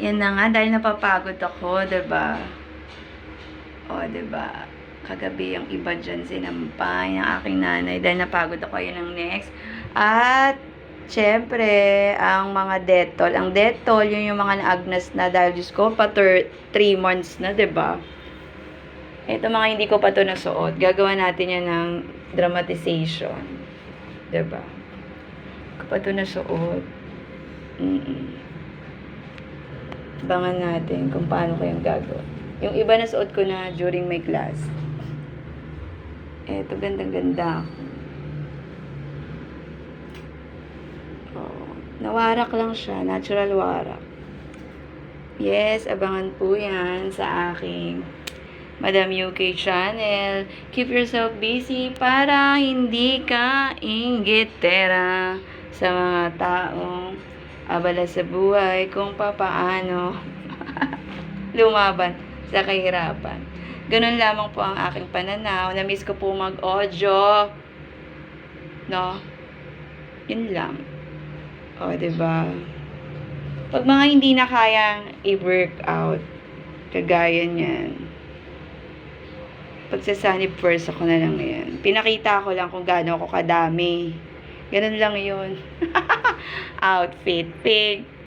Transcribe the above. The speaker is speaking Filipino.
Yan na nga, dahil napapagod ako, ba? O, 'di ba? Kagabi yung iba dyan sinampay ng aking nanay dahil napagod ako yun ang next. At, syempre, ang mga detol. Ang detol, yun yung mga naagnas na dahil Diyos ko, pa 3 months na, ba? Ito mga hindi ko pa to nasuot. Gagawa natin yan ng dramatization. ba? Ko pa nasuot. Mm-mm. Abangan natin kung paano ko yung gagawin. Yung iba na suot ko na during my class. Eto, gandang-ganda ako. Oh, nawarak lang siya. Natural warak. Yes, abangan po yan sa aking Madam UK channel. Keep yourself busy para hindi ka inggitera sa mga taong abala sa buhay kung papaano lumaban sa kahirapan. Ganun lamang po ang aking pananaw. Na-miss ko po mag-audio. No? Yun lang. O, ba? Pag mga hindi na kayang i-workout, kagaya niyan, pagsasanib first ako na lang yan. Pinakita ko lang kung gaano ako kadami. Ganun lang yun. outfit big.